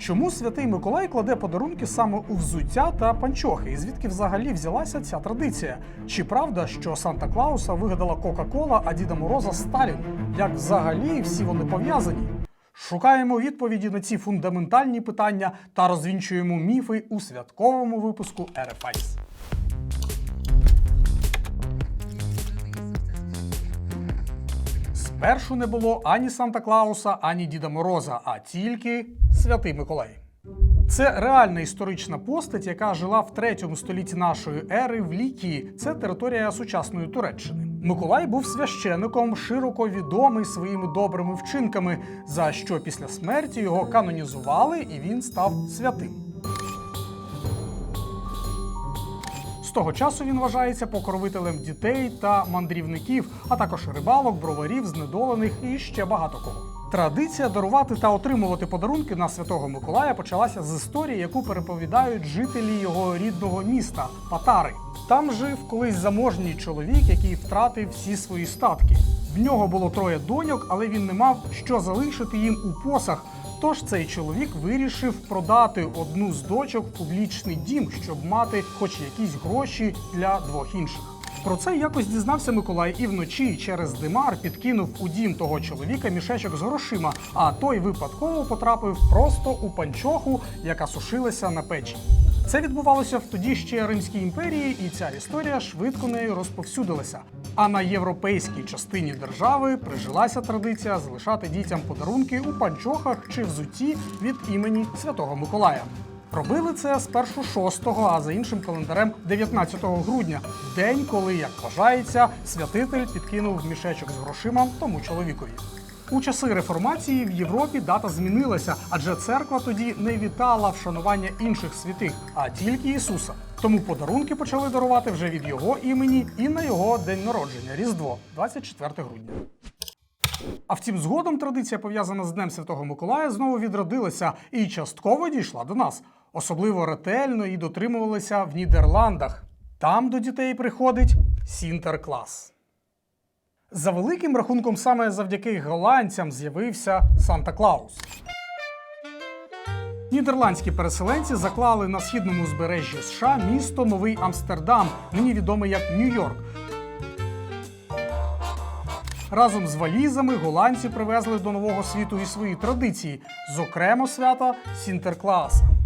Чому святий Миколай кладе подарунки саме у взуття та панчохи? І звідки взагалі взялася ця традиція? Чи правда, що Санта Клауса вигадала Кока-Кола, а Діда Мороза Сталін? Як взагалі всі вони пов'язані? Шукаємо відповіді на ці фундаментальні питання та розвінчуємо міфи у святковому випуску РФАЙС. Спершу не було ані Санта Клауса, ані Діда Мороза, а тільки Святий Миколай. Це реальна історична постать, яка жила в третьому столітті нашої ери в Лікії. Це територія сучасної Туреччини. Миколай був священником, широко відомий своїми добрими вчинками, за що після смерті його канонізували і він став святим. З того часу він вважається покровителем дітей та мандрівників, а також рибалок, броварів, знедолених і ще багато кого. Традиція дарувати та отримувати подарунки на святого Миколая почалася з історії, яку переповідають жителі його рідного міста Патари. Там жив колись заможній чоловік, який втратив всі свої статки. В нього було троє доньок, але він не мав що залишити їм у посах. Тож цей чоловік вирішив продати одну з дочок в публічний дім, щоб мати хоч якісь гроші для двох інших. Про це якось дізнався Миколай і вночі через димар підкинув у дім того чоловіка мішечок з грошима, а той випадково потрапив просто у панчоху, яка сушилася на печі. Це відбувалося в тоді ще Римській імперії, і ця історія швидко нею розповсюдилася. А на європейській частині держави прижилася традиція залишати дітям подарунки у панчохах чи взутті від імені Святого Миколая. Робили це спершу 6-го, а за іншим календарем 19 грудня, день, коли, як вважається, святитель підкинув мішечок з грошима тому чоловікові. У часи реформації в Європі дата змінилася, адже церква тоді не вітала вшанування інших святих, а тільки Ісуса. Тому подарунки почали дарувати вже від його імені і на його день народження Різдво, 24 грудня. А втім, згодом традиція, пов'язана з Днем Святого Миколая, знову відродилася і частково дійшла до нас. Особливо ретельно і дотримувалися в Нідерландах. Там до дітей приходить Сінтерклас. За великим рахунком, саме завдяки голландцям з'явився Санта Клаус. Нідерландські переселенці заклали на східному узбережжі США місто Новий Амстердам, нині відоме як Нью-Йорк. Разом з валізами голландці привезли до нового світу і свої традиції, зокрема свята Сінтеркласа.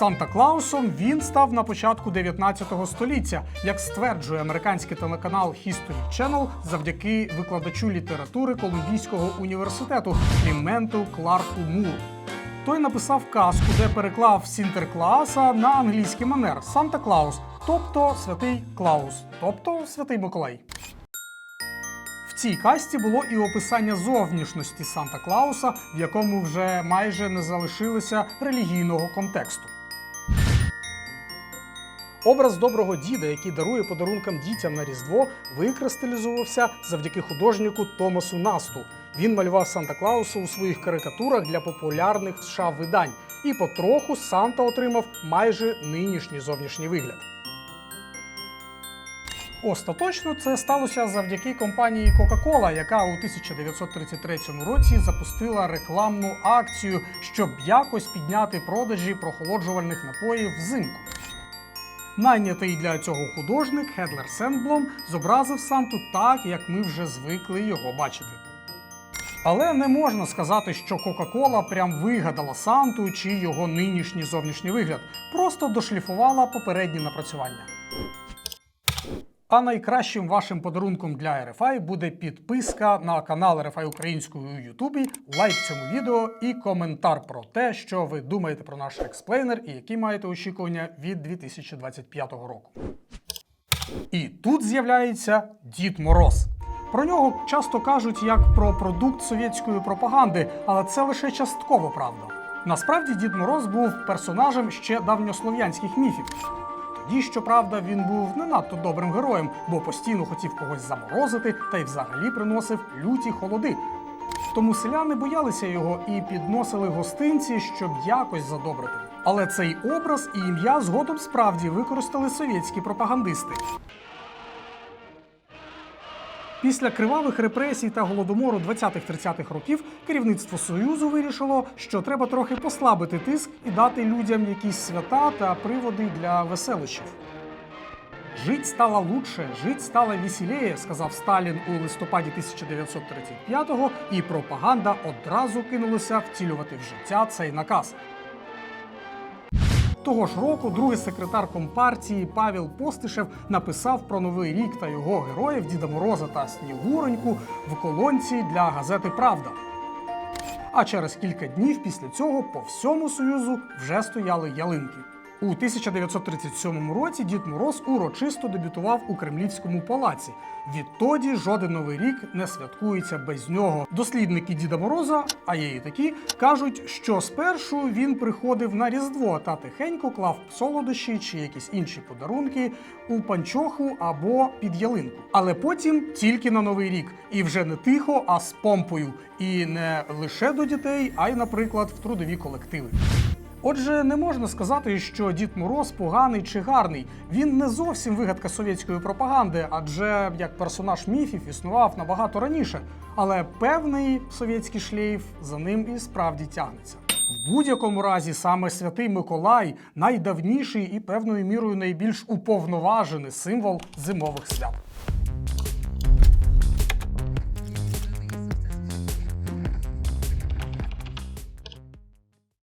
Санта Клаусом він став на початку 19 століття, як стверджує американський телеканал History Channel завдяки викладачу літератури Колумбійського університету Кліменту Кларку Муру. Той написав казку, де переклав Сінтеркласа на англійський манер Санта Клаус, тобто святий Клаус, тобто святий Миколай. В цій касті було і описання зовнішності Санта Клауса, в якому вже майже не залишилося релігійного контексту. Образ доброго діда, який дарує подарункам дітям на Різдво, викристалізувався завдяки художнику Томасу Насту. Він малював Санта Клауса у своїх карикатурах для популярних США видань, і потроху Санта отримав майже нинішній зовнішній вигляд. Остаточно це сталося завдяки компанії Coca-Cola, яка у 1933 році запустила рекламну акцію, щоб якось підняти продажі прохолоджувальних напоїв взимку. Найнятий для цього художник Хедлер Сенблом зобразив Санту так, як ми вже звикли його бачити. Але не можна сказати, що Кока-Кола прям вигадала Санту чи його нинішній зовнішній вигляд, просто дошліфувала попередні напрацювання. А найкращим вашим подарунком для RFI буде підписка на канал RFI українською у Ютубі, лайк цьому відео і коментар про те, що ви думаєте про наш експлейнер і які маєте очікування від 2025 року. І тут з'являється Дід Мороз. Про нього часто кажуть як про продукт совєтської пропаганди, але це лише частково правда. Насправді Дід Мороз був персонажем ще давньослов'янських міфів. Тоді, щоправда, він був не надто добрим героєм, бо постійно хотів когось заморозити та й взагалі приносив люті холоди. Тому селяни боялися його і підносили гостинці, щоб якось задобрити. Але цей образ і ім'я згодом справді використали совєтські пропагандисти. Після кривавих репресій та голодомору 20-30-х років керівництво Союзу вирішило, що треба трохи послабити тиск і дати людям якісь свята та приводи для веселощів. Жить стало лучше, жить стало веселее, сказав Сталін у листопаді 1935-го, і пропаганда одразу кинулася втілювати в життя цей наказ. Того ж року другий секретар компартії Павел Постишев написав про новий рік та його героїв Діда Мороза та Снігуроньку в колонці для газети Правда. А через кілька днів після цього по всьому союзу вже стояли ялинки. У 1937 році Дід Мороз урочисто дебютував у Кремлівському палаці. Відтоді жоден новий рік не святкується без нього. Дослідники Діда Мороза, а є і такі, кажуть, що спершу він приходив на Різдво та тихенько клав солодощі чи якісь інші подарунки у панчоху або під ялинку. Але потім тільки на новий рік, і вже не тихо, а з помпою. І не лише до дітей, а й, наприклад, в трудові колективи. Отже, не можна сказати, що Дід Мороз поганий чи гарний. Він не зовсім вигадка совєтської пропаганди, адже як персонаж міфів існував набагато раніше. Але певний совєтський шлейф за ним і справді тягнеться. В будь-якому разі саме святий Миколай найдавніший і певною мірою найбільш уповноважений символ зимових свят.